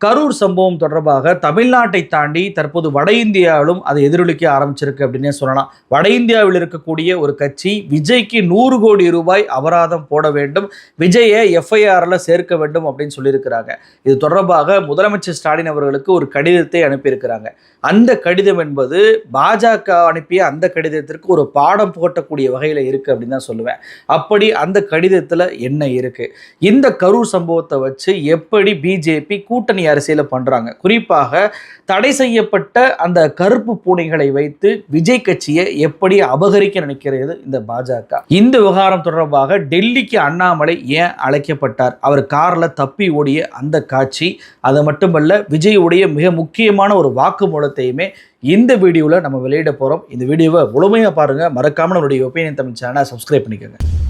கரூர் சம்பவம் தொடர்பாக தமிழ்நாட்டை தாண்டி தற்போது வட இந்தியாவிலும் அதை எதிரொலிக்க ஆரம்பிச்சிருக்கு அப்படின்னே சொல்லலாம். வட இந்தியாவில் இருக்கக்கூடிய ஒரு கட்சி விஜய்க்கு நூறு கோடி ரூபாய் அபராதம் போட வேண்டும் விஜயை எஃப்ஐஆரில் சேர்க்க வேண்டும் அப்படின்னு சொல்லியிருக்கிறாங்க. இது தொடர்பாக முதலமைச்சர் ஸ்டாலின் அவர்களுக்கு ஒரு கடிதத்தை அனுப்பியிருக்கிறாங்க. அந்த கடிதம் என்பது பாஜக அனுப்பிய அந்த கடிதத்திற்கு ஒரு பாடம் போட்டக்கூடிய வகையில் இருக்குது அப்படின்னு தான் சொல்லுவேன். அப்படி அந்த கடிதத்தில் என்ன இருக்குது இந்த கரூர் சம்பவத்தை வச்சு எப்படி பிஜேபி கூட்டணி அரசியலை பண்ணுறாங்க குறிப்பாக தடை செய்யப்பட்ட அந்த கருப்பு பூனைகளை வைத்து விஜய் கட்சியை எப்படி அபகரிக்க நினைக்கிறது இந்த பாஜக? இந்த விவகாரம் தொடர்பாக டெல்லிக்கு அண்ணாமலை ஏன் அழைக்கப்பட்டார்? அவர் காரில் தப்பி ஓடிய அந்த காட்சி அது மட்டுமல்ல விஜயுடைய மிக முக்கியமான ஒரு வாக்குமூலத்தையுமே இந்த வீடியோவில் நம்ம வெளியிட போகிறோம் இந்த வீடியோவை முழுமையாக பாருங்கள் மறக்காமல் நம்மளுடைய ஒப்பீனியன் தமிழ் சேனலை சப்ஸ்கிரைப் பண்ணிக்கோங்க.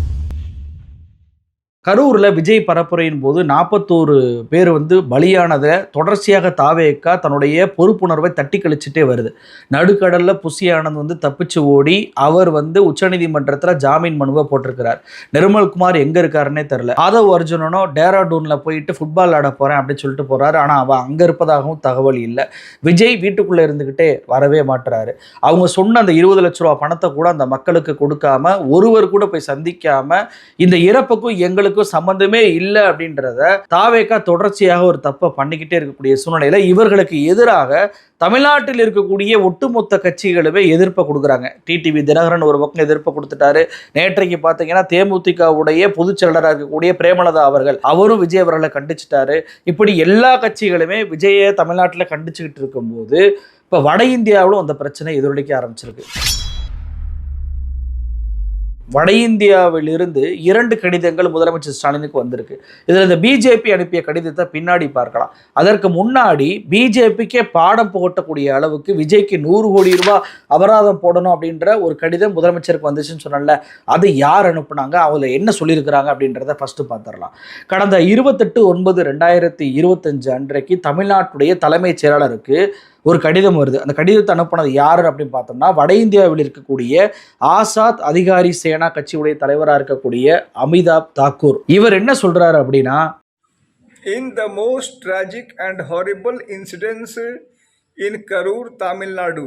கரூரில் விஜய் பரப்புரையின் போது நாற்பத்தோரு பேர் வந்து பலியானதை தொடர்ச்சியாக தாவேக்கா தன்னுடைய பொறுப்புணர்வை தட்டி கழிச்சுட்டே வருது. நடுக்கடலில் புசி ஆனந்த் வந்து தப்பிச்சு ஓடி அவர் வந்து உச்சநீதிமன்றத்தில் ஜாமீன் மனுவை போட்டிருக்கிறார். நிர்மல்குமார் எங்கே இருக்காருன்னே தெரில ஆதவ் அர்ஜுனனோ டேராடூனில் போயிட்டு ஃபுட்பால் ஆட போகிறேன் அப்படின்னு சொல்லிட்டு போகிறாரு ஆனால் அவன் அங்கே இருப்பதாகவும் தகவல் இல்லை. விஜய் வீட்டுக்குள்ளே இருந்துக்கிட்டே வரவே மாட்டுறாரு அவங்க சொன்ன அந்த இருபது லட்ச ரூபா பணத்தை கூட அந்த மக்களுக்கு கொடுக்காம ஒருவர் கூட போய் சந்திக்காமல் இந்த இறப்புக்கும் எங்களுக்கு எங்களுக்கும் சம்பந்தமே இல்லை அப்படின்றத தாவேக்கா தொடர்ச்சியாக ஒரு தப்பை பண்ணிக்கிட்டே இருக்கக்கூடிய சூழ்நிலையில இவர்களுக்கு எதிராக தமிழ்நாட்டில் இருக்கக்கூடிய ஒட்டுமொத்த கட்சிகளுமே எதிர்ப்பை கொடுக்குறாங்க. டிடிவி தினகரன் ஒரு பக்கம் எதிர்ப்பை கொடுத்துட்டாரு. நேற்றைக்கு பார்த்தீங்கன்னா தேமுதிகவுடைய பொதுச் செயலராக இருக்கக்கூடிய பிரேமலதா அவர்கள் அவரும் விஜய் அவர்களை கண்டிச்சிட்டாரு. இப்படி எல்லா கட்சிகளுமே விஜயை தமிழ்நாட்டில் கண்டிச்சுக்கிட்டு இருக்கும்போது இப்போ வட இந்தியாவிலும் அந்த பிரச்சனை எதிரொலிக்க ஆரம்பிச்சிருக்கு. வட இந்தியாவிலிருந்து இரண்டு கடிதங்கள் முதலமைச்சர் ஸ்டாலினுக்கு வந்திருக்கு. இதில் இந்த பிஜேபி அனுப்பிய கடிதத்தை பின்னாடி பார்க்கலாம். அதற்கு முன்னாடி பிஜேபிக்கே பாடம் புகட்டக்கூடிய அளவுக்கு விஜய்க்கு நூறு கோடி ரூபாய் அபராதம் போடணும் அப்படின்ற ஒரு கடிதம் முதலமைச்சருக்கு வந்துச்சுன்னு சொன்னல அது யார் அனுப்புனாங்க? அவங்கள என்ன சொல்லியிருக்கிறாங்க அப்படின்றத ஃபஸ்ட்டு பார்த்துடலாம். கடந்த இருபத்தெட்டு ஒன்பது ரெண்டாயிரத்தி இருபத்தஞ்சு அன்றைக்கு தமிழ்நாட்டுடைய தலைமைச் செயலாளருக்கு ஒரு கடிதம் வருது அந்த கடிதத்தை அனுப்பினது யார் அப்படின்னு பார்த்தோம்னா வட இந்தியாவில் இருக்கக்கூடிய ஆசாத் அதிகாரி சேனா கட்சியுடைய தலைவராக இருக்கக்கூடிய அமிதாப் தாக்கூர் இவர் என்ன சொல்றாரு அப்படின்னா in the most tragic and horrible incidents in Karur Tamil Nadu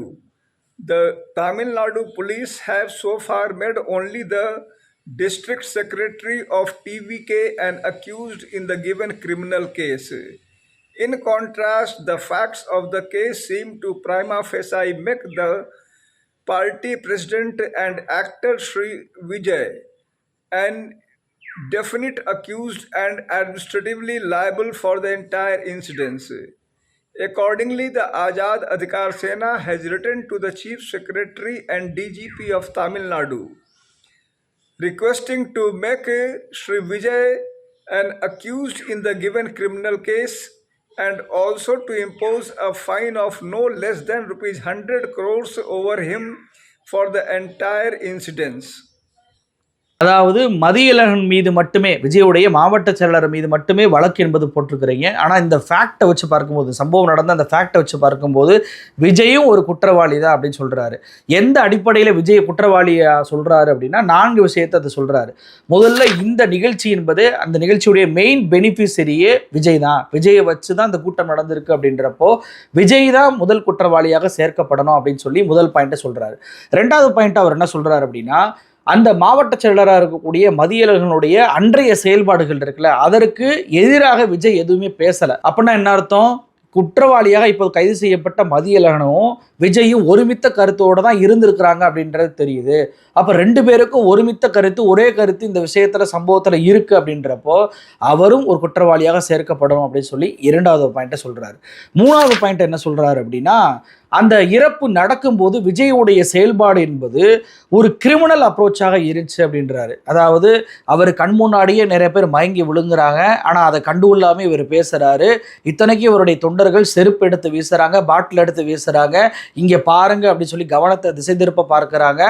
the Tamil Nadu police have so far made only the district secretary of TVK and accused in the given criminal case. In contrast, the facts of the case seem to prima facie make the party president and actor Sri Vijay an definite accused and administratively liable for the entire incidents. Accordingly, the Azad Adhikar Sena has written to the Chief Secretary and DGP of Tamil Nadu requesting to make Sri Vijay an accused in the given criminal case and also to impose a fine of no less than rupees 100 crores over him for the entire incidents. அதாவது மதியழகன் மீது மட்டுமே விஜயுடைய மாவட்ட செயலாளர் மீது மட்டுமே வழக்கு என்பது போட்டிருக்கிறீங்க. ஆனால் இந்த ஃபேக்டை வச்சு பார்க்கும்போது சம்பவம் நடந்த அந்த ஃபேக்டை வச்சு பார்க்கும்போது விஜயும் ஒரு குற்றவாளி தான் அப்படின்னு சொல்கிறாரு எந்த அடிப்படையில் விஜய் குற்றவாளியா சொல்கிறாரு அப்படின்னா நான்கு விஷயத்தை அதை சொல்கிறாரு முதல்ல இந்த நிகழ்ச்சி என்பது அந்த நிகழ்ச்சியுடைய மெயின் பெனிஃபிஷரியே விஜய் தான். விஜயை வச்சு தான் இந்த கூட்டம் நடந்திருக்கு அப்படின்றப்போ விஜய் தான் முதல் குற்றவாளியாக சேர்க்கப்படணும் அப்படின்னு சொல்லி முதல் பாயிண்ட்டை சொல்கிறாரு ரெண்டாவது பாயிண்ட் அவர் என்ன சொல்கிறாரு அப்படின்னா அந்த மாவட்ட செயலராக இருக்கக்கூடிய மதியலர்களுடைய அன்றைய செயல்பாடுகள் இருக்குல்ல அதற்கு எதிராக விஜய் எதுவுமே பேசலை. அப்படின்னா என்ன அர்த்தம்? குற்றவாளியாக இப்போ கைது செய்யப்பட்ட மதியலகனும் விஜயும் ஒருமித்த கருத்தோடு தான் இருந்திருக்கிறாங்க அப்படின்றது தெரியுது. அப்போ ரெண்டு பேருக்கும் ஒருமித்த கருத்து ஒரே கருத்து இந்த விஷயத்தில் சம்பவத்தில் இருக்குது அப்படின்றப்போ அவரும் ஒரு குற்றவாளியாக சேர்க்கப்படும் அப்படின்னு சொல்லி இரண்டாவது பாயிண்ட்டை சொல்கிறாரு மூணாவது பாயிண்ட் என்ன சொல்கிறாரு அப்படின்னா அந்த இறப்பு நடக்கும்போது விஜயுடைய செயல்பாடு என்பது ஒரு கிரிமினல் அப்ரோச்சாக இருந்துச்சு அப்படின்றாரு. அதாவது அவர் கண் முன்னாடியே நிறைய பேர் மயங்கி விழுங்குறாங்க ஆனால் அதை கண்டு இல்லாமல் இவர் பேசுகிறாரு இத்தனைக்கும் இவருடைய தொண்டர்கள் செருப்பு எடுத்து வீசுகிறாங்க பாட்டில் எடுத்து வீசுகிறாங்க இங்கே பாருங்க அப்படின்னு சொல்லி கவனத்தை திசை திருப்ப பார்க்குறாங்க.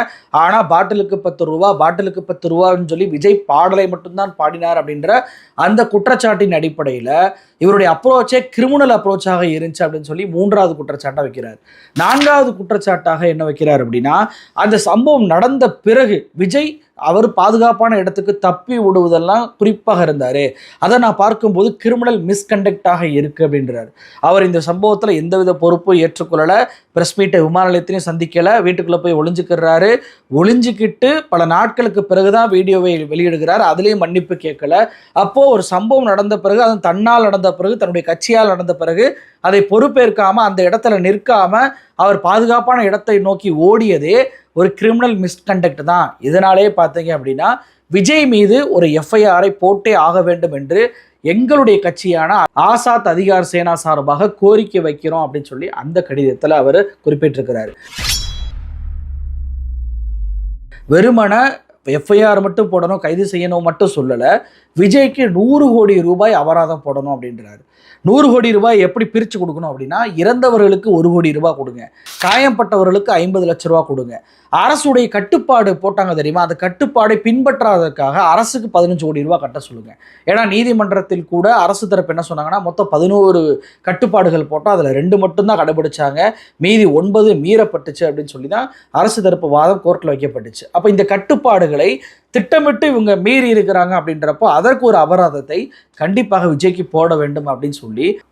ஆனால் பாட்டிலுக்கு பத்து ரூபா பாட்டிலுக்கு பத்து ரூபான்னு சொல்லி விஜய் பாடலை மட்டும்தான் பாடினார் அப்படின்ற அந்த குற்றச்சாட்டின் அடிப்படையில் இவருடைய அப்ரோச்சே கிரிமினல் அப்ரோச்சாக இருந்துச்சு அப்படின்னு சொல்லி மூன்றாவது குற்றச்சாட்டை வைக்கிறார். நான்காவது குற்றச்சாட்டாக என்ன வைக்கிறார் அப்படின்னா அந்த சம்பவம் நடந்த பிறகு விஜய் அவர் பாதுகாப்பான இடத்துக்கு தப்பி விடுவதெல்லாம் குறிப்பாக இருந்தார் அதை நான் பார்க்கும்போது கிரிமினல் மிஸ்கண்டக்டாக இருக்குது அப்படின்றார். அவர் இந்த சம்பவத்தில் எந்தவித பொறுப்பும் ஏற்றுக்கொள்ளலை ப்ரெஸ் மீட்டை விமான நிலையத்திலையும் சந்திக்கலை வீட்டுக்குள்ளே போய் ஒளிஞ்சுக்கிறாரு ஒளிஞ்சுக்கிட்டு பல நாட்களுக்கு பிறகு தான் வீடியோவை வெளியிடுகிறார். அதுலேயும் மன்னிப்பு கேட்கல. அப்போது ஒரு சம்பவம் நடந்த பிறகு அது தன்னால் நடந்த பிறகு தன்னுடைய கட்சியால் நடந்த பிறகு அதை பொறுப்பேற்காமல் அந்த இடத்துல நிற்காமல் அவர் பாதுகாப்பான இடத்தை நோக்கி ஓடியதே ஒரு கிரிமினல் மிஸ்கண்டக்ட் தான். இதனாலே பார்த்தீங்க அப்படின்னா விஜய் மீது ஒரு எஃப்ஐஆரை போட்டே ஆக வேண்டும் என்று எங்களுடைய கட்சியான ஆசாத் அதிகார் சேனா சார்பாக கோரிக்கை வைக்கிறோம் அப்படின்னு சொல்லி அந்த கடிதத்தில் அவர் குறிப்பிட்டிருக்கிறார். வெறுமன எஃப்ஐஆர் மட்டும் போடணும் கைது செய்யணும் மட்டும் சொல்லலை விஜய்க்கு நூறு கோடி ரூபாய் அபராதம் போடணும் அப்படின்றாரு. நூறு கோடி ரூபாய் எப்படி பிரித்து கொடுக்கணும் அப்படின்னா இறந்தவர்களுக்கு ஒரு கோடி ரூபாய் கொடுங்க. காயம்பட்டவர்களுக்கு ஐம்பது லட்ச ரூபா கொடுங்க. அரசுடைய கட்டுப்பாடு போட்டாங்க தெரியுமா? அந்த கட்டுப்பாடை பின்பற்றாததற்காக அரசுக்கு பதினஞ்சு கோடி ரூபாய் கட்ட சொல்லுங்கள் ஏன்னா நீதிமன்றத்தில் கூட அரசு தரப்பு என்ன சொன்னாங்கன்னா மொத்தம் பதினோரு கட்டுப்பாடுகள் போட்டால் அதில் ரெண்டு மட்டும்தான் கடைபிடிச்சாங்க. மீதி ஒன்பது மீறப்பட்டுச்சு அப்படின்னு சொல்லி தான் அரசு தரப்பு வாதம் கோர்ட்டில் வைக்கப்பட்டுச்சு. அப்போ இந்த கட்டுப்பாடுகளை திட்டமிட்டு இவங்க மீறி இருக்கிறாங்க அப்படின்றப்போ அதற்கு ஒரு அபராதத்தை கண்டிப்பாக விஜய்க்கு போட வேண்டும் அப்படின்னு சொல்லி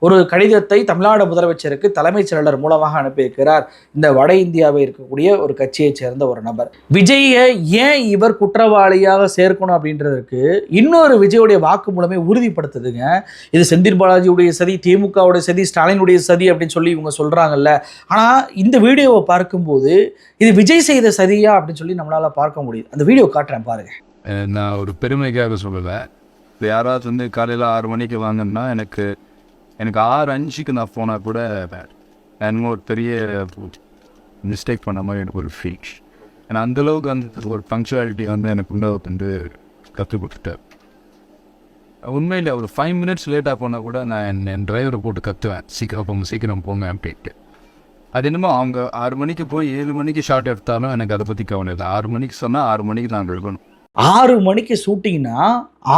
ஒரு கடிதத்தை தமிழ்நாடு முதலமைச்சருக்கு தலைமைச் செயலர் மூலமாக அனுப்பியிருக்கிறார். இந்த வட இந்தியாவை இருக்கக்கூடிய ஒரு கட்சியைச் சேர்ந்த ஒரு நபர். விஜயை ஏன் இவர் குற்றவாளியாக சேர்க்கணும் அப்படின்றதுக்கு இன்னொரு விஜயுடைய வாக்கு மூலமே உறுதிப்படுத்துதுங்க. இது செந்தில் பாலாஜியுடைய சதி திமுகவுடைய சதி ஸ்டாலினுடைய சதி அப்படின்னு சொல்லி இவங்க சொல்றாங்கல்ல. ஆனால் இந்த வீடியோவை பார்க்கும்போது இது விஜய் செய்த சதியா அப்படின்னு சொல்லி நம்மளால பார்க்க முடியுது. அந்த வீடியோ காட்டுறேன் பாருங்க. நான் ஒரு பெருமைக்காக சொல்லலை. இப்போ யாராவது வந்து காலையில் ஆறு மணிக்கு வாங்கன்னா எனக்கு எனக்கு ஆறு அஞ்சுக்கு நான் போனால் கூட நான் ஒரு பெரிய மிஸ்டேக் பண்ண மாதிரி எனக்கு ஒரு ஃபீல் ஏன்னா அந்தளவுக்கு அந்த ஒரு பங்க்சுவாலிட்டி வந்து எனக்கு உள்ள வந்து கற்றுக் கொடுத்துட்டார். உண்மையில் ஒரு ஃபைவ் மினிட்ஸ் லேட்டாக போனால் கூட நான் என் என் டிரைவரை போட்டு கற்றுவேன் சீக்கிரம் போங்க சீக்கிரம் போங்க அப்படின்ட்டு. அது என்னமோ அவங்க ஆறு மணிக்கு போய் ஏழு மணிக்கு ஷார்ட் எடுத்தாலும் எனக்கு அதை பற்றி கவனம் இல்லை. ஆறு மணிக்கு சொன்னால் ஆறு மணிக்கு நான் இருக்கணும் ஆறு மணிக்கு ஷூட்டிங்னா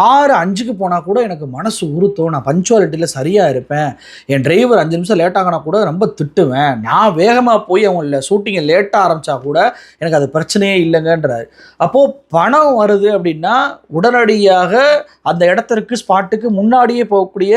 ஆறு அஞ்சுக்கு போனால் கூட எனக்கு மனசு உறுத்தும். நான் பஞ்சுவாலிட்டியில் சரியாக இருப்பேன். என் டிரைவர் அஞ்சு நிமிஷம் லேட் ஆகினா கூட ரொம்ப திட்டுவேன். நான் வேகமாக போய் அவங்கள ஷூட்டிங்கை லேட்டாக ஆரம்பித்தா கூட எனக்கு அது பிரச்சனையே இல்லைங்கன்றார். அப்போது பணம் வருது அப்படின்னா உடனடியாக அந்த இடத்திற்கு ஸ்பாட்டுக்கு முன்னாடியே போகக்கூடிய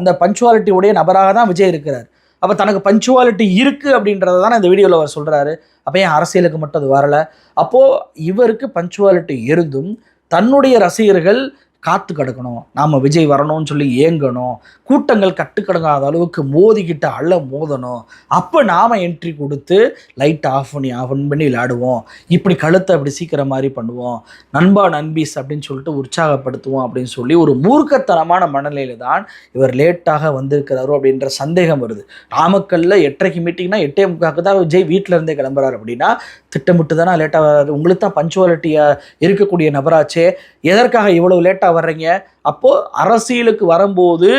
அந்த பஞ்சுவாலிட்டியுடைய நபராக தான் விஜய் இருக்கிறார். அப்போ தனக்கு பஞ்சுவாலிட்டி இருக்குது அப்படின்றத தானே இந்த வீடியோவில் அவர் சொல்கிறாரு அப்போ ஏன் அரசியலுக்கு மட்டும் அது வரலை? அப்போது இவருக்கு பஞ்சுவாலிட்டி இருந்தும் தன்னுடைய ரசிகர்கள் காத்து கிடக்கணும். நாம் விஜய் வரணும்னு சொல்லி ஏங்கணும். கூட்டங்கள் கட்டுக்கடங்காத அளவுக்கு மோதிக்கிட்ட அள்ள மோதணும். அப்போ நாம் என்ட்ரி கொடுத்து லைட் ஆஃப் பண்ணி ஆஃப் பண்ணி விளையாடுவோம். இப்படி கழுத்தை அப்படி சீக்கிரம் மாதிரி பண்ணுவோம். நண்பா நண்பீஸ் அப்படின்னு சொல்லிட்டு உற்சாகப்படுத்துவோம் அப்படின்னு சொல்லி ஒரு மூர்க்கத்தனமான மனநிலையில் தான் இவர் லேட்டாக வந்திருக்கிறாரோ அப்படின்ற சந்தேகம் வருது. நாமக்கல்ல எட்டரைக்கு மீட்டிங்னா எட்டே முக்காக்கு தான் விஜய் வீட்டில் இருந்தே கிளம்புறாரு அப்படின்னா திட்டமிட்டு தானே லேட்டாக வர்றாரு உங்களுக்கு தான் பஞ்சுவாலிட்டியாக இருக்கக்கூடிய நபராச்சே. எதற்காக இவ்வளோ லேட்டாக வர்றீங்க? அப்போது அரசியலுக்கு வரும்போது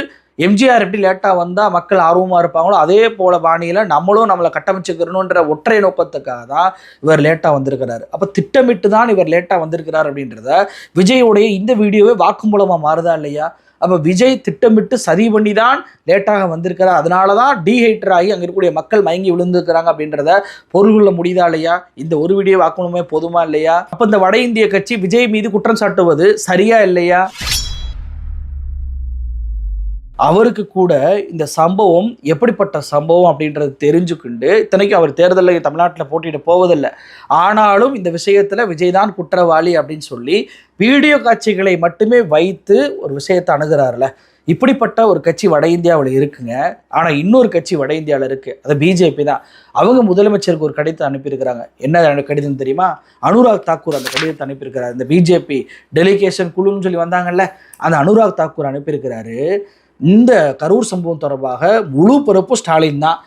எம்ஜிஆர் எப்படி லேட்டாக வந்தால் மக்கள் ஆர்வமாக இருப்பாங்களோ அதே போல் பாணியில் நம்மளும் நம்மளை கட்டமைச்சுக்கிறணுன்ற ஒற்றை நோக்கத்துக்காக தான் இவர் லேட்டாக வந்திருக்கிறார். அப்போ திட்டமிட்டு தான் இவர் லேட்டாக வந்திருக்கிறார் அப்படின்றத விஜயோடைய இந்த வீடியோவே வாக்குமூலமாக மாறுதா இல்லையா? அப்போ விஜய் திட்டமிட்டு சரி பண்ணி தான் லேட்டாக வந்திருக்கிறார். அதனால தான் டீஹைட்ரர் ஆகி அங்கே இருக்கக்கூடிய மக்கள் மயங்கி விழுந்துருக்கிறாங்க அப்படின்றத பொருள்கொள்ள முடியுதா இல்லையா? இந்த ஒரு வீடியோ வாக்கணுமே போதுமா இல்லையா? அப்போ இந்த வட இந்திய கட்சி விஜய் மீது குற்றம் சாட்டுவது சரியா இல்லையா? அவருக்கு கூட இந்த சம்பவம் எப்படிப்பட்ட சம்பவம் அப்படின்றது தெரிஞ்சுக்கிண்டு இத்தனைக்கும் அவர் தேர்தலில் தமிழ்நாட்டில் போட்டிட்டு போவதில்லை. ஆனாலும் இந்த விஷயத்தில் விஜய் தான் குற்றவாளி அப்படின்னு சொல்லி வீடியோ காட்சிகளை மட்டுமே வைத்து ஒரு விஷயத்தை அணுகிறாருல. இப்படிப்பட்ட ஒரு கட்சி வட இந்தியாவில் இருக்குங்க. ஆனால் இன்னொரு கட்சி வட இந்தியாவில் இருக்குது அது பிஜேபி தான். அவங்க முதலமைச்சருக்கு ஒரு கடிதம் அனுப்பியிருக்கிறாங்க. என்ன கடிதம் தெரியுமா? அனுராக் தாக்கூர் அந்த கடிதத்தை அனுப்பியிருக்கிறார். இந்த பிஜேபி டெலிகேஷன் குழுன்னு சொல்லி வந்தாங்கல்ல அந்த அனுராக் தாக்கூர் அனுப்பியிருக்கிறாரு. இந்த கரூர் சம்பவம் தொடர்பாக முழு பொறுப்பு ஸ்டாலின் தான்.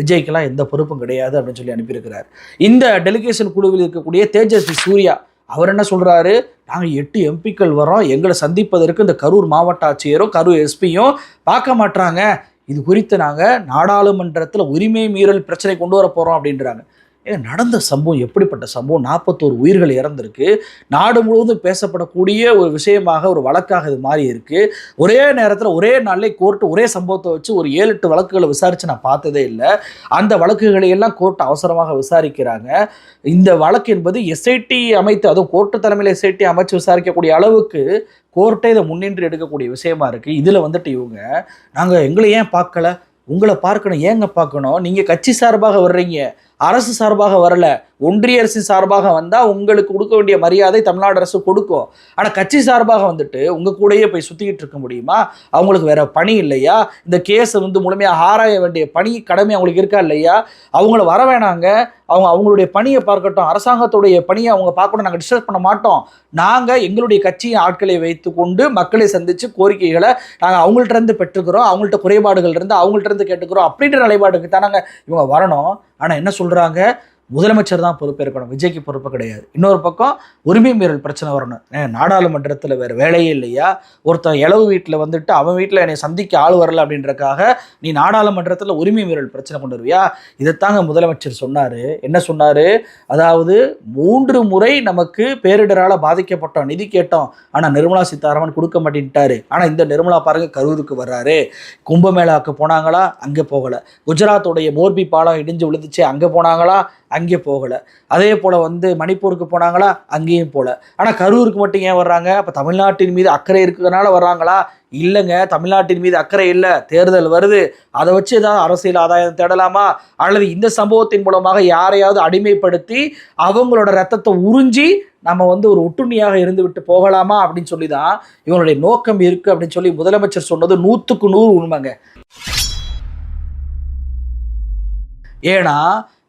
விஜய்க்கெல்லாம் எந்த பொறுப்பும் கிடையாது அப்படின்னு சொல்லி அனுப்பியிருக்கிறார். இந்த டெலிகேஷன் குழுவில் இருக்கக்கூடிய தேஜஸ்வி சூர்யா அவர் என்ன சொல்கிறாரு நாங்கள் எட்டு எம்பிக்கள் வரோம் எங்களை சந்திப்பதற்கு இந்த கரூர் மாவட்ட ஆட்சியரும் கரூர் எஸ்பியும் பார்க்க மாட்டாங்க இது குறித்து நாங்கள் நாடாளுமன்றத்தில் உரிமை மீறல் பிரச்சனை கொண்டு வர போகிறோம் அப்படின்றாங்க. ஏங்க நடந்த சம்பவம் எப்படிப்பட்ட சம்பவம்? நாற்பத்தோரு உயிர்கள் இறந்திருக்கு. நாடு முழுவதும் பேசப்படக்கூடிய ஒரு விஷயமாக ஒரு வழக்காக இது மாறி இருக்கு. ஒரே நேரத்தில் ஒரே நாளில் கோர்ட்டு ஒரே சம்பவத்தை வச்சு ஒரு ஏழு எட்டு வழக்குகளை விசாரித்து நான் பார்த்ததே இல்லை. அந்த வழக்குகளை எல்லாம் கோர்ட் அவசரமாக விசாரிக்கிறாங்க. இந்த வழக்கு என்பது எஸ்ஐடி அமைத்து அதுவும் கோர்ட்டு தலைமையில் எஸ்ஐடி அமைச்சு விசாரிக்கக்கூடிய அளவுக்கு கோர்ட்டே இதை முன்னின்று எடுக்கக்கூடிய விஷயமா இருக்குது இதில் வந்துட்டு இவங்க நாங்கள் எங்களை ஏன் பார்க்கல? உங்களை பார்க்கணும். ஏங்க பார்க்கணும்? நீங்கள் கட்சி சார்பாக வர்றீங்க. அரசு சார்பாக வரல. ஒன்றிய அரசின் சார்பாக வந்தால் உங்களுக்கு கொடுக்க வேண்டிய மரியாதை தமிழ்நாடு அரசு கொடுக்கும். ஆனால் கட்சி சார்பாக வந்துட்டு உங்கள் கூடயே போய் சுற்றிக்கிட்டு இருக்க முடியுமா? அவங்களுக்கு வேற பணி இல்லையா? இந்த கேஸை வந்து முழுமையாக ஆராய வேண்டிய பணி கடமை அவங்களுக்கு இருக்கா இல்லையா? அவங்கள வர வேணாங்க. அவங்க அவங்களுடைய பணியை பார்க்கட்டும். அரசாங்கத்துடைய பணியை அவங்க பார்க்கணும். நாங்கள் டிஸ்டர்ப் பண்ண மாட்டோம். நாங்கள் எங்களுடைய கட்சியின் ஆட்களை வைத்துக்கொண்டு மக்களை சந்தித்து கோரிக்கைகளை நாங்கள் அவங்கள்ட்ட இருந்து பெற்றுக்கிறோம். அவங்கள்ட்ட குறைபாடுகள் இருந்து அவங்கள்ட்ட இருந்து கேட்டுக்கிறோம். அப்படின்ற நிலைப்பாடுக்கு தானங்க இவங்க வரணும். ஆனால் என்ன சொல்கிறாங்க முதலமைச்சர் தான் பொறுப்பேற்கணும். விஜய்க்கு பொறுப்பு கிடையாது. இன்னொரு பக்கம் உரிமை மீறல் பிரச்சனை வரணும். ஏன் நாடாளுமன்றத்தில் வேறு வேலையே இல்லையா? ஒருத்தன் இளவு வீட்டில் வந்துட்டு அவன் வீட்டில் என்னை சந்திக்க ஆள் வரல அப்படின்றக்காக நீ நாடாளுமன்றத்தில் உரிமை மீறல் பிரச்சனை கொண்டு வருவியா? இதைத்தாங்க முதலமைச்சர் சொன்னார். என்ன சொன்னார்? அதாவது மூன்று முறை நமக்கு பேரிடரால் பாதிக்கப்பட்டோம் நிதி கேட்டோம். ஆனால் நிர்மலா சீதாராமன் கொடுக்க மாட்டேன்ட்டாரு. ஆனால் இந்த நிர்மலா பாருங்க கரூருக்கு வர்றாரு. கும்பமேளாவுக்கு போனாங்களா? அங்கே போகலை. குஜராத்துடைய மோர்பி பாலம் இடிஞ்சு விழுந்துச்சு அங்கே போனாங்களா? அங்கே போகலை. அதே போல் வந்து மணிப்பூருக்கு போனாங்களா? அங்கேயும் போகல ஆனால் கரூருக்கு மட்டும் ஏன் வர்றாங்க? அப்போ தமிழ்நாட்டின் மீது அக்கறை இருக்கிறதுனால வர்றாங்களா? இல்லைங்க. தமிழ்நாட்டின் மீது அக்கறை இல்லை. தேர்தல் வருது. அதை வச்சு ஏதாவது அரசியல் ஆதாயம் தேடலாமா? அல்லது இந்த சம்பவத்தின் மூலமாக யாரையாவது அடிமைப்படுத்தி அவங்களோட ரத்தத்தை உறிஞ்சி நம்ம வந்து ஒரு ஒட்டுண்ணியாக இருந்து விட்டு போகலாமா? அப்படின்னு சொல்லி தான் இவங்களுடைய நோக்கம் இருக்குது அப்படின்னு சொல்லி முதலமைச்சர் சொன்னது நூற்றுக்கு நூறு உண்மைங்க. ஏன்னா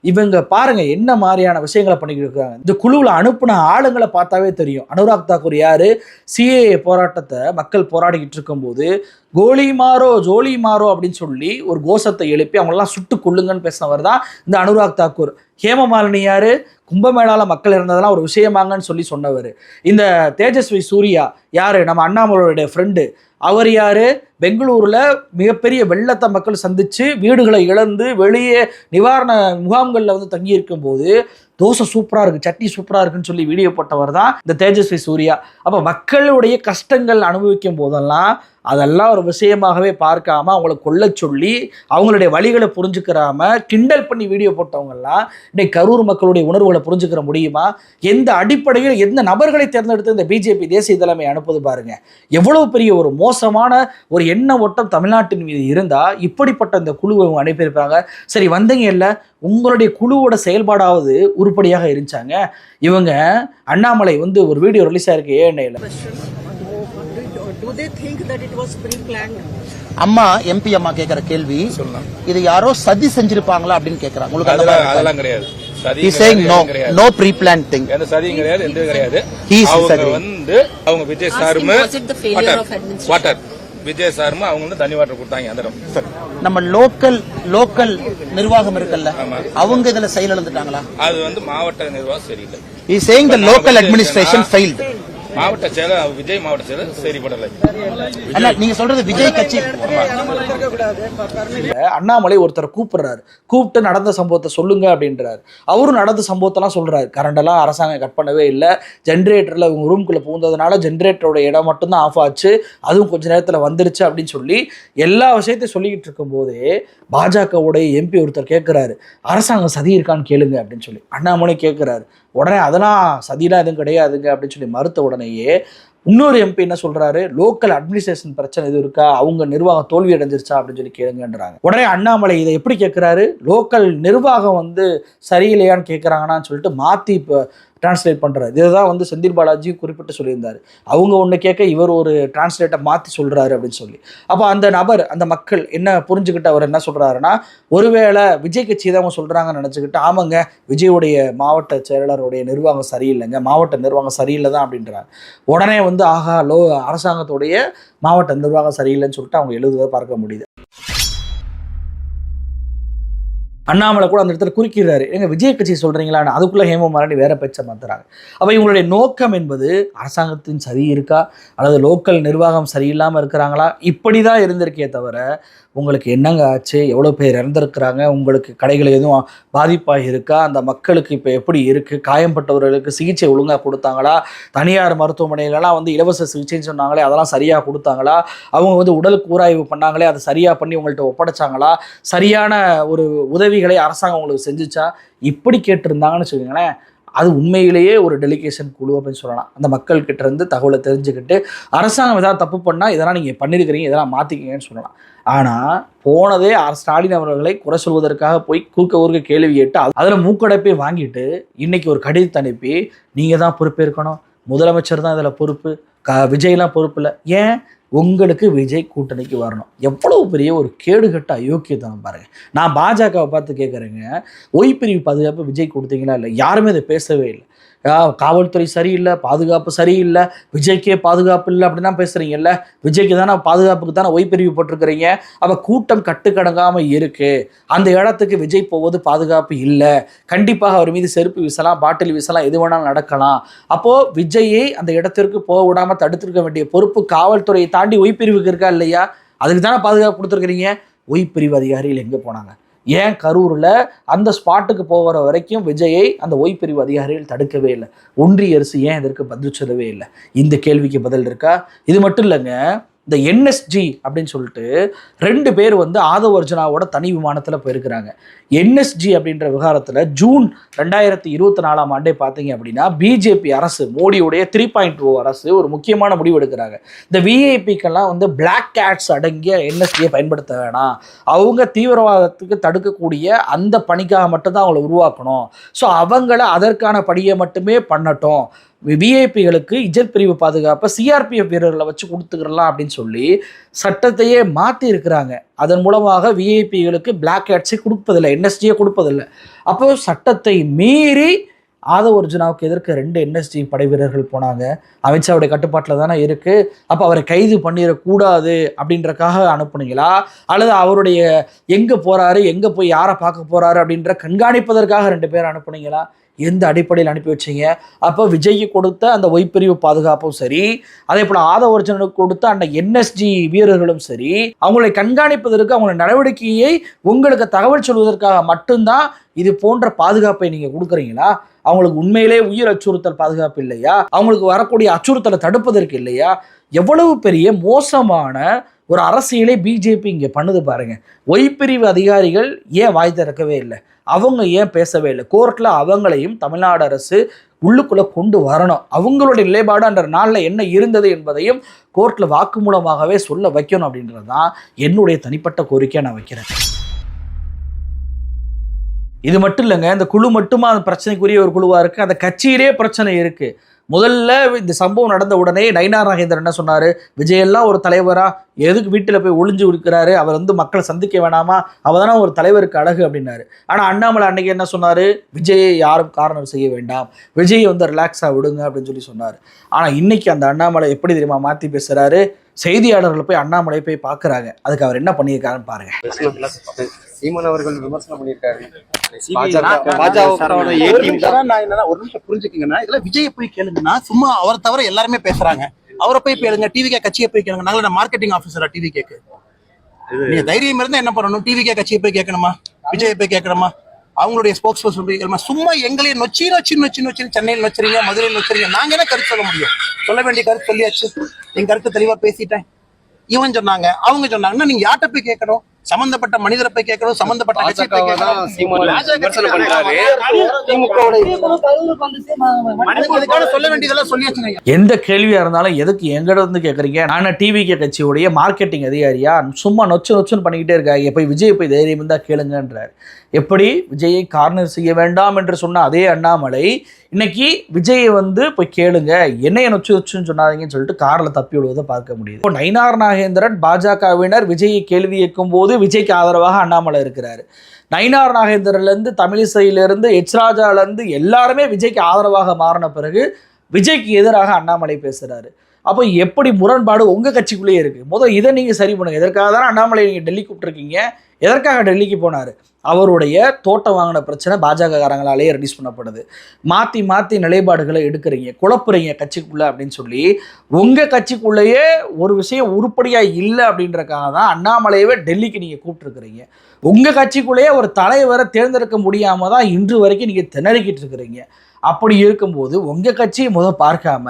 இவங்க பாருங்க என்ன மாதிரியான விஷயங்களை பண்ணிக்கிட்டு இருக்காங்க இந்த குழுவில் அனுப்புன ஆளுங்களை பார்த்தாவே தெரியும். அனுராக் தாக்கூர் யாரு? சிஏஏ போராட்டத்தை மக்கள் போராடிக்கிட்டு இருக்கும்போது கோலி மாறோ ஜோலி மாறோ அப்படின்னு சொல்லி ஒரு கோஷத்தை எழுப்பி அவங்களெல்லாம் சுட்டு கொள்ளுங்கன்னு பேசினவர் தான் இந்த அனுராக் தாக்கூர். ஹேமமாலினி யாரு? கும்பமேளால மக்கள் இருந்ததெல்லாம் ஒரு விஷயமாங்கன்னு சொல்லி சொன்னவர். இந்த தேஜஸ்வி சூர்யா யார்? நம்ம அண்ணாமலையோட ஃப்ரெண்டு அவர் யார்? பெங்களூரில் மிகப்பெரிய வெள்ளத்தை மக்கள் சந்தித்து வீடுகளை இழந்து வெளியே நிவாரண முகாம்களில் வந்து தங்கி இருக்கும்போது தோசை சூப்பராக இருக்குது சட்னி சூப்பராக இருக்குன்னு சொல்லி வீடியோ போட்டவர் தான் இந்த தேஜஸ்வி சூர்யா. அப்போ மக்களுடைய கஷ்டங்கள் அனுபவிக்கும் போதெல்லாம் அதெல்லாம் ஒரு விஷயமாகவே பார்க்காம அவங்கள கொல்ல சொல்லி அவங்களுடைய வழிகளை புரிஞ்சுக்கிறாம கிண்டல் பண்ணி வீடியோ போட்டவங்கெல்லாம் இன்னைக்கு கரூர் மக்களுடைய உணர்வுகளை புரிஞ்சுக்கிற முடியுமா? எந்த அடிப்படையில் எந்த நபர்களை தேர்ந்தெடுத்து இந்த பிஜேபி தேசிய தலைமை அனுப்புது பாருங்க. எவ்வளவு பெரிய ஒரு மோசமான ஒரு எண்ண ஓட்டம் தமிழ்நாட்டின் மீது இருந்தா இப்படிப்பட்ட இந்த குழுவை அவங்க அனுப்பியிருப்பாங்க. சரி வந்தீங்க இல்லை? உங்களுடைய குழுவோட செயல்பாடாவது உருப்படியாக இருந்துச்சாங்க? இவங்க அண்ணாமலை வந்து ஒரு வீடியோ ரிலீஸ் ஆயிருக்கு ஏஎன்ஐல Do they think that it was pre-planned? அம்மா எம்பி அம்மா கேக்குற கேள்வி இது யாரோ சதி செஞ்சிருப்பாங்களா அப்படின்னு கேக்குறாங்க உங்களுக்கு அதெல்லாம் கிடையாது சதி. எந்த கிடையாது எந்த கிடையாது He is அவங்க disagreeing. வந்து அவங்க விஜய் சாரும் was it the failure of administration? வாட்டர் விஜய் சாரும் அவங்க வந்து தண்ணி வாட்டர் கொடுத்தாங்க அந்த இடம் நம்ம லோக்கல் லோக்கல் நிர்வாகம் இருக்குல்ல. அவங்க இதுல செயலிழந்துட்டாங்களா அது வந்து மாவட்ட நிர்வாகம் சரியில்லை administration வந்து failed. மாவட்ட செயலர் விஜய் மாவட்ட செயலர் சரிப்படலை அண்ணா நீங்க சொல்றது விஜய் கட்சி. அண்ணாமலை ஒருத்தரை கூப்பிடுறாரு. கூப்பிட்டு நடந்த சம்பவத்தை சொல்லுங்க அப்படின்றாரு. அவரும் நடந்த சம்பவத்தெல்லாம் சொல்றாரு. கரண்டெல்லாம் அரசாங்கம் கட் பண்ணவே இல்லை. ஜென்ரேட்டரில் இவங்க ரூம்குள்ளே புகுந்ததுனால ஜென்ரேட்டரோட இடம் மட்டும்தான் ஆஃப் ஆச்சு. அதுவும் கொஞ்ச நேரத்தில் வந்துருச்சு அப்படின்னு சொல்லி எல்லா விஷயத்தையும் சொல்லிக்கிட்டு இருக்கும்போதே பாஜகவுடைய எம்பி ஒருத்தர் கேட்குறாரு அரசாங்கம் சதி இருக்கான்னு கேளுங்க அப்படின்னு சொல்லி. அண்ணாமலை கேட்குறாரு உடனே அதெல்லாம் சதிலாம் எதுவும் கிடையாதுங்க அப்படின்னு சொல்லி மறுத்த உடனேயே இன்னொரு எம்பி என்ன சொல்றாரு? லோக்கல் அட்மினிஸ்ட்ரேஷன் பிரச்சனை எதுவும் இருக்கா? அவங்க நிர்வாகம் தோல்வி அடைஞ்சிருச்சா? அப்படின்னு சொல்லி கேளுங்கன்றாங்க. உடனே அண்ணாமலை இதை எப்படி கேட்குறாரு லோக்கல் நிர்வாகம் வந்து சரியில்லையான்னு கேட்குறாங்கன்னு சொல்லிட்டு மாற்றி இப்போ டிரான்ஸ்லேட் பண்ணுறாரு இதுதான் வந்து செந்தில் பாலாஜி குறிப்பிட்டு சொல்லியிருந்தார். அவங்க ஒன்று கேட்க இவர் ஒரு டிரான்ஸ்லேட்டை மாற்றி சொல்கிறாரு அப்படின்னு சொல்லி. அப்போ அந்த நபர் அந்த மக்கள் என்ன புரிஞ்சுக்கிட்டு அவர் என்ன சொல்கிறாருன்னா ஒருவேளை விஜய் கட்சி தான் அவங்க சொல்கிறாங்கன்னு நினச்சிக்கிட்டு ஆமாங்க விஜயுடைய மாவட்ட செயலாளருடைய நிர்வாகம் சரியில்லைங்க மாவட்ட நிர்வாகம் சரியில்லை தான் அப்படின்றாங்க உடனே வந்து ஆஹா லோ அரசாங்கத்துடைய மாவட்ட நிர்வாகம் சரியில்லைன்னு சொல்லிட்டு அவங்க எழுதுவதை பார்க்க முடியுது. அண்ணாமலை கூட அந்த இடத்துல குறுக்கிறாரு எங்க விஜய் கட்சி சொல்றீங்களான்னு அதுக்குள்ள ஹேமமாரணி வேற பேச்சை மாத்துறாங்க அப்ப இவங்களுடைய நோக்கம் என்பது அரசாங்கத்தின் சரி இருக்கா? அல்லது லோக்கல் நிர்வாகம் சரியில்லாம இருக்கிறாங்களா? இப்படிதான் இருந்திருக்கே தவிர உங்களுக்கு என்னங்க ஆச்சு? எவ்வளோ பேர் இறந்துருக்குறாங்க? உங்களுக்கு கடைகள் எதுவும் பாதிப்பாக இருக்கா அந்த மக்களுக்கு இப்போ எப்படி இருக்குது காயம்பட்டவர்களுக்கு சிகிச்சை ஒழுங்காக கொடுத்தாங்களா? தனியார் மருத்துவமனையிலலாம் வந்து இலவச சிகிச்சைன்னு சொன்னாங்களே அதெல்லாம் சரியாக கொடுத்தாங்களா? அவங்க வந்து உடல் கூராய்வு பண்ணாங்களே அதை சரியாக பண்ணி உங்கள்கிட்ட ஒப்படைச்சாங்களா? சரியான ஒரு உதவிகளை அரசாங்கம் உங்களுக்கு செஞ்சுச்சா? இப்படி கேட்டிருந்தாங்கன்னு வச்சுக்கோங்களேன் அது உண்மையிலேயே ஒரு டெலிகேஷன் குழு அப்படின்னு சொல்லலாம். அந்த மக்கள் கிட்ட இருந்து தகவலை தெரிஞ்சுக்கிட்டு அரசாங்கம் ஏதாவது தப்பு பண்ணால் இதெல்லாம் நீங்கள் பண்ணியிருக்கிறீங்க இதெல்லாம் மாற்றிக்கிங்கன்னு சொல்லலாம். ஆனால் போனதே ஸ்டாலின் அவர்களை குறை சொல்வதற்காக போய் கூக்க ஊருக்கு கேள்வி கேட்டு அதில் மூக்கடைப்பை வாங்கிட்டு இன்னைக்கு ஒரு கடிதத்தை அனுப்பி நீங்கள் தான் பொறுப்பேற்கணும். முதலமைச்சர் தான் இதில் பொறுப்பு. க விஜய்லாம் பொறுப்பு இல்லை. ஏன்? உங்களுக்கு விஜய் கூட்டணிக்கு வரணும். எவ்வளவு பெரிய ஒரு கேடுகட்ட அயோக்கியத்தனம் பாருங்க. நான் பாஜகவை பார்த்து கேட்குறேங்க ஒய்பிரிவு பாதுகாப்பு விஜய் கொடுத்தீங்களா இல்லை? யாருமே அதை பேசவே இல்லை. காவல்துறை சரியில்லை பாதுகாப்பு சரியில்லை விஜய்க்கே பாதுகாப்பு இல்லை அப்படின்னா பேசுகிறீங்கல்ல விஜய்க்கு தானே பாதுகாப்புக்கு தானே ஒய்பிரிவு போட்டிருக்கிறீங்க? அப்போ கூட்டம் கட்டுக்கடங்காமல் இருக்குது அந்த இடத்துக்கு விஜய் போவது பாதுகாப்பு இல்லை. கண்டிப்பாக அவர் மீது செருப்பு வீசலாம் பாட்டில் வீசலாம் எது வேணாலும் நடக்கலாம். அப்போது விஜயை அந்த இடத்திற்கு போக விடாமல் தடுத்திருக்க வேண்டிய பொறுப்பு காவல்துறையை தாண்டி ஒய்பிரிவுக்கு இருக்கா இல்லையா? அதுக்கு தானே பாதுகாப்பு கொடுத்துருக்குறீங்க? ஒய்பிரிவு அதிகாரிகள் எங்கே போனாங்க? ஏன் கரூரில் அந்த ஸ்பாட்டுக்கு போகிற வரைக்கும் விஜயை அந்த ஒய்பிரிவு அதிகாரிகள் தடுக்கவே இல்லை. ஒன்றிய அரசு ஏன் இதற்கு பதில் சொல்லவே இல்லை? இந்த கேள்விக்கு பதில் இருக்கா? இது மட்டும் இல்லைங்க. இந்த என்எஸ்ஜி அப்படின்னு சொல்லிட்டு ரெண்டு பேர் வந்து ஆதவ அர்ஜுனாவோட தனி விமானத்தில் போயிருக்கிறாங்க. என்எஸ்ஜி அப்படின்ற விவகாரத்தில் ஜூன் ரெண்டாயிரத்தி இருபத்தி நாலாம் ஆண்டே பார்த்தீங்க அப்படின்னா பிஜேபி அரசு மோடியுடைய த்ரீ பாயிண்ட் டூ அரசு ஒரு முக்கியமான முடிவு எடுக்கிறாங்க. இந்த விஐபிக்கெல்லாம் வந்து பிளாக் கேட்ஸ் அடங்கிய என்எஸ்ஜியை பயன்படுத்த வேணாம். அவங்க தீவிரவாதத்துக்கு தடுக்கக்கூடிய அந்த பணிக்காக மட்டும்தான் அவங்கள உருவாக்கணும். ஸோ அவங்கள அதற்கான படியை மட்டுமே பண்ணட்டும். விஐபிகளுக்கு இஜத் பிரிவு பாதுகாப்பை சிஆர்பிஎஃப் வீரர்களை வச்சு கொடுத்துக்கிறலாம் அப்படின்னு சொல்லி சட்டத்தையே மாற்றி இருக்கிறாங்க அதன் மூலமாக விஐபிகளுக்கு பிளாக் ஹேட்ஸை கொடுப்பதில்லை என்எஸ்டியை கொடுப்பதில்லை. அப்போ சட்டத்தை மீறி ஆதவ அர்ஜுனாவுக்கு எதிர்க்க ரெண்டு என்எஸ்டி படை வீரர்கள் போனாங்க. அமித்ஷாவுடைய கட்டுப்பாட்டில் தானே இருக்குது அப்போ அவரை கைது பண்ணிடக்கூடாது அப்படின்றக்காக அனுப்புனீங்களா? அல்லது அவருடைய எங்கே போகிறாரு எங்கே போய் யாரை பார்க்க போகிறாரு அப்படின்ற கண்காணிப்பதற்காக ரெண்டு பேர் அனுப்புனீங்களா? எந்த அடிப்படையில் அனுப்பி வச்சீங்க? அப்போ விஜய்க்கு கொடுத்த அந்த ஒய்பிரிவு பாதுகாப்பும் சரி அதே போல் ஆதவர்ஜனனுக்கு கொடுத்த அந்த என்எஸ்ஜி வீரர்களும் சரி அவங்களை கண்காணிப்பதற்கு அவங்களோட நடவடிக்கையை உங்களுக்கு தகவல் சொல்வதற்காக மட்டும்தான் இது போன்ற பாதுகாப்பை நீங்கள் கொடுக்குறீங்களா? அவங்களுக்கு உண்மையிலே உயிர் அச்சுறுத்தல் பாதுகாப்பு இல்லையா? அவங்களுக்கு வரக்கூடிய அச்சுறுத்தலை தடுப்பதற்கு இல்லையா? எவ்வளவு பெரிய மோசமான ஒரு அரசியலை பிஜேபி இங்கே பண்ணுது பாருங்கள் ஒய்பிரிவு அதிகாரிகள் ஏன் வாய் திறக்கவே இல்லை? அவங்க ஏன் பேசவே இல்லை? கோர்ட்டில் அவங்களையும் தமிழ்நாடு அரசு உள்ளுக்குள்ளே கொண்டு வரணும். அவங்களுடைய நிலைப்பாடு அந்த நாளில் என்ன இருந்தது என்பதையும் கோர்ட்டில் வாக்குமூலமாகவே சொல்ல வைக்கணும் அப்படின்றது தான் என்னுடைய தனிப்பட்ட கோரிக்கையை நான் வைக்கிறேன். இது மட்டும் இல்லைங்க இந்த குழு மட்டுமா அந்த பிரச்சனைக்குரிய ஒரு குழுவாக இருக்குது அந்த கட்சியிலே பிரச்சனை இருக்குது முதல்ல இந்த சம்பவம் நடந்த உடனே நயினார் நாகேந்திரன் என்ன சொன்னார்? விஜயெல்லாம் ஒரு தலைவராக எதுக்கு வீட்டில் போய் ஒளிஞ்சு இருக்கிறாரு? அவர் வந்து மக்களை சந்திக்க வேணாமா? அவர் தானே ஒரு தலைவருக்கு அழகு அப்படின்னாரு. ஆனால் அண்ணாமலை அன்னைக்கு என்ன சொன்னார்? விஜயை யாரும் காரணம் செய்ய வேண்டாம். விஜயை வந்து ரிலாக்ஸாக விடுங்க அப்படின்னு சொல்லி சொன்னார். ஆனால் இன்னைக்கு அந்த அண்ணாமலை எப்படி தெரியுமா மாற்றி பேசுகிறாரு செய்தியாளர்கள் போய் அண்ணாமலை போய் பார்க்குறாங்க. அதுக்கு அவர் என்ன பண்ணியிருக்காருன்னு பாருங்க. சீமான் அவர்கள் விமர்சனம் பண்ணியிருக்காரு. புரிஞ்சுக்கங்கன்னா இதெல்லாம் விஜய் போய் கேளுங்கன்னா சும்மா அவரை தவிர எல்லாருமே பேசுறாங்க. அவரை போய் கேளுங்க. டிவிகே கட்சியை போய் கேளுங்க. நாங்கள மார்க்கெட்டிங் ஆஃபீஸரா டிவி கேக்கு நீங்க தைரியம் இருந்தா என்ன பண்ணணும்? டிவிகே கட்சியை போய் கேட்கணுமா? விஜயை போய் கேட்கணுமா? அவங்களுடைய ஸ்போக்ஸ் பர்சன் போய் சும்மா எங்களையே நொச்சி நொச்சி நொச்சி நொச்சி சென்னையில் நொச்சுறீங்க மதுரையில் நொச்சுறீங்க. நாங்க என்ன கருத்து சொல்ல முடியும்? சொல்ல வேண்டிய கருத்து சொல்லியாச்சு. என் கருத்து தெளிவா பேசிட்டேன். இவன் சொன்னாங்க அவங்க சொன்னாங்கன்னா நீங்க யார்கிட்ட போய் கேட்கணும்? சம்பந்தப்பட்ட மனிதரை போய் கேட்கணும் சம்பந்தப்பட்ட தான் சொல்ல வேண்டியதெல்லாம் சொல்லியாச்சுங்க எந்த கேள்வியாக இருந்தாலும் எதுக்கு எங்கிட்ட வந்து கேட்குறீங்க? நான் டிவிகே கட்சியுடைய மார்க்கெட்டிங் அதிகாரியா? சும்மா நொச்சு நொச்சுன்னு பண்ணிக்கிட்டே இருக்காங்க போய் விஜய் போய் தைரியம் இருந்தால் கேளுங்கன்றார். எப்படி விஜயை கார்னர் செய்ய வேண்டாம் என்று சொன்ன அதே அண்ணாமலை இன்னைக்கு விஜயை வந்து போய் கேளுங்க என்னைய நொச்சு நொச்சுன்னு சொன்னாதீங்கன்னு சொல்லிட்டு காரில் தப்பி விடுவதை பார்க்க முடியுது. இப்போ நயினார் நாகேந்திரன் பாஜகவினர் விஜயை கேள்வி கேட்கும் போது விஜய்க்கு ஆதரவாக அண்ணாமலை இருக்கிறாரு. நயினார் நாகேந்திரன்லேருந்து தமிழிசையிலேருந்து எச் ராஜாலேருந்து எல்லாருமே விஜய்க்கு ஆதரவாக மாறின பிறகு விஜய்க்கு எதிராக அண்ணாமலை பேசுகிறாரு அப்போ எப்படி முரண்பாடு உங்கள் கட்சிக்குள்ளேயே இருக்குது முதல் இதை நீங்கள் சரி பண்ணுங்கள் எதற்காக தானே அண்ணாமலை நீங்கள் டெல்லி கூப்பிட்டுருக்கீங்க? எதற்காக டெல்லிக்கு போனார்? அவருடைய தோட்டம் வாங்கின பிரச்சனை பாஜக காரங்களாலேயே ரெடியூஸ் பண்ணப்படுது. மாற்றி மாற்றி நிலைப்பாடுகளை எடுக்கிறீங்க. குழப்புறீங்க கட்சிக்குள்ளே அப்படின்னு சொல்லி உங்கள் கட்சிக்குள்ளேயே ஒரு விஷயம் உருப்படியாக இல்லை அப்படின்றக்காக தான் அண்ணாமலையவே டெல்லிக்கு நீங்கள் கூப்பிட்ருக்குறீங்க உங்கள் கட்சிக்குள்ளேயே ஒரு தலைவரை தேர்ந்தெடுக்க முடியாமல் தான் இன்று வரைக்கும் நீங்கள் திணறிக்கிட்டு இருக்கிறீங்க. அப்படி இருக்கும்போது உங்கள் கட்சியை முதல் பார்க்காம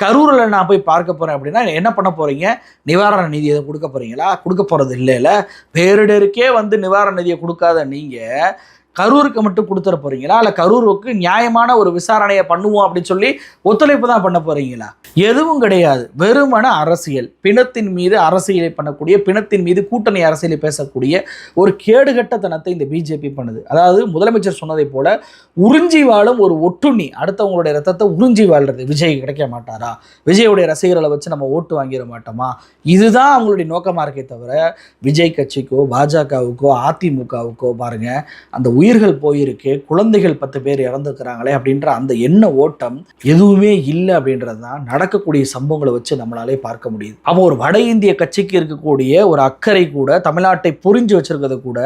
கரூரில் நான் போய் பார்க்க போகிறேன் அப்படின்னா என்ன பண்ண போகிறீங்க நிவாரண நிதி எதுவும் கொடுக்க போகிறீங்களா கொடுக்க போகிறது இல்லைல்ல. பேரிடருக்கே வந்து நிவாரண நிதியை கொடுக்காத நீங்கள் கரூருக்கு மட்டும் கொடுத்துட போறீங்களா? இல்லை கரூருக்கு நியாயமான ஒரு விசாரணையை பண்ணுவோம் அப்படின்னு சொல்லி ஒத்துழைப்பு தான் பண்ண போறீங்களா? எதுவும் கிடையாது. வெறுமன அரசியல். பிணத்தின் மீது அரசியலை பண்ணக்கூடிய பிணத்தின் மீது கூட்டணி அரசியலை பேசக்கூடிய ஒரு கேடுகட்டத்தனத்தை இந்த பிஜேபி பண்ணுது. அதாவது முதலமைச்சர் சொன்னதை போல உறிஞ்சி வாழும் ஒரு ஒட்டுண்ணி அடுத்தவங்களுடைய ரத்தத்தை உறிஞ்சி வாழ்றது. விஜய் கிடைக்க மாட்டாரா? விஜயுடைய ரசிகர்களை வச்சு நம்ம ஓட்டு வாங்கிட மாட்டோமா? இதுதான் அவங்களுடைய நோக்கமாக இருக்கே தவிர விஜய் கட்சிக்கோ பாஜகவுக்கோ அதிமுகவுக்கோ பாருங்க அந்த உயிர்கள் போயிருக்கு குழந்தைகள் பத்து பேர் இறந்துருக்கிறாங்களே அப்படின்ற அந்த எண்ண ஓட்டம் எதுவுமே இல்லை அப்படின்றது தான் நடக்கக்கூடிய சம்பவங்களை வச்சு நம்மளாலே பார்க்க முடியுது. அப்போ ஒரு வட இந்திய கட்சிக்கு இருக்கக்கூடிய ஒரு அக்கறை கூட தமிழ்நாட்டை புரிஞ்சு வச்சிருக்கிறது கூட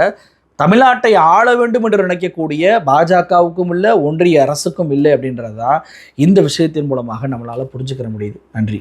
தமிழ்நாட்டை ஆள வேண்டும் என்று நினைக்கக்கூடிய பாஜகவுக்கும் இல்லை ஒன்றிய அரசுக்கும் இல்லை அப்படின்றது தான் இந்த விஷயத்தின் மூலமாக நம்மளால் புரிஞ்சுக்கிற முடியுது. நன்றி.